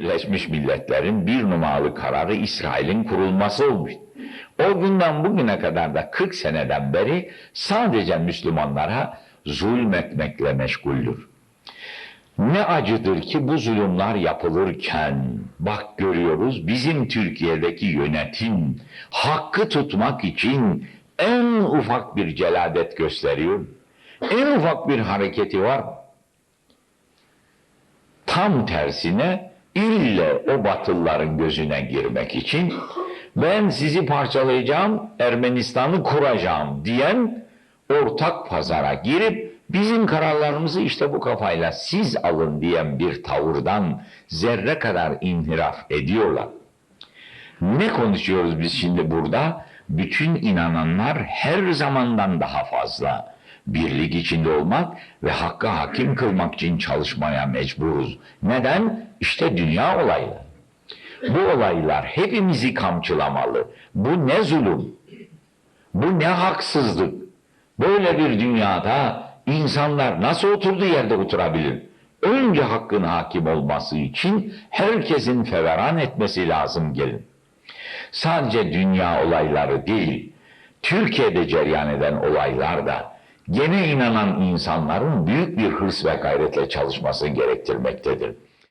Birleşmiş Milletler'in bir numaralı kararı İsrail'in kurulması olmuş. O günden bugüne kadar da 40 seneden beri sadece Müslümanlara zulmetmekle meşguldür. Ne acıdır ki bu zulümler yapılırken bak görüyoruz bizim Türkiye'deki yönetim hakkı tutmak için en ufak bir celadet gösteriyor. En ufak bir hareketi var. Tam tersine ille o batılıların gözüne girmek için ben sizi parçalayacağım, Ermenistan'ı kuracağım diyen ortak pazara girip bizim kararlarımızı işte bu kafayla siz alın diyen bir tavırdan zerre kadar inhiraf ediyorlar. Ne konuşuyoruz biz şimdi burada? Bütün inananlar her zamandan daha fazla birlik içinde olmak ve hakka hakim kılmak için çalışmaya mecburuz. Neden? İşte dünya olayları. Bu olaylar hepimizi kamçılamalı. Bu ne zulüm? Bu ne haksızlık? Böyle bir dünyada insanlar nasıl oturduğu yerde oturabilir? Önce hakkın hakim olması için herkesin feveran etmesi lazım gelin. Sadece dünya olayları değil, Türkiye'de cereyan eden olaylar da gene inanan insanların büyük bir hırs ve gayretle çalışması gerektirmektedir.